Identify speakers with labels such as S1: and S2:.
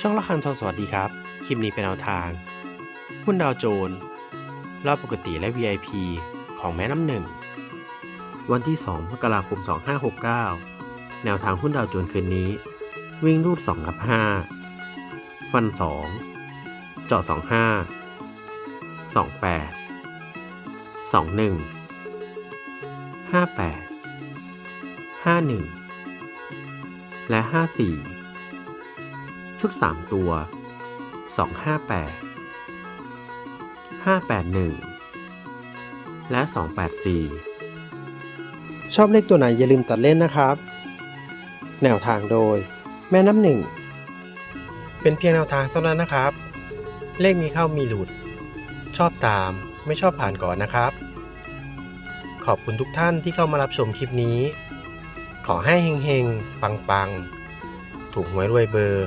S1: ช่องละคันทองสวัสดีครับ คลิปนี้เป็นแนวทาง หุ้นดาวโจนส์รอบปกติและ VIP ของแม่น้ำหนึ่ง วันที่ 2 มกราคม 2569 แนวทางหุ้นดาวโจนส์คืนนี้ วิ่งรูด2กับ5 ฟัน 2 เจาะ 25 28 21 58 51 และ 54 ชุด 3 ตัว 258 581 และ 284 ชอบเลขตัวไหนอย่าลืมตัดเล่นนะครับ แนวทางโดย แม่น้ำหนึ่ง เป็นเพียงแนวทางเท่านั้นนะครับ เลขมีเข้ามีหลุด ชอบตามไม่ชอบผ่านก่อนนะครับ ขอบคุณทุกท่านที่เข้ามารับชมคลิปนี้ ขอให้เฮงๆ ปังๆ ถูกหวยรวยเบอร์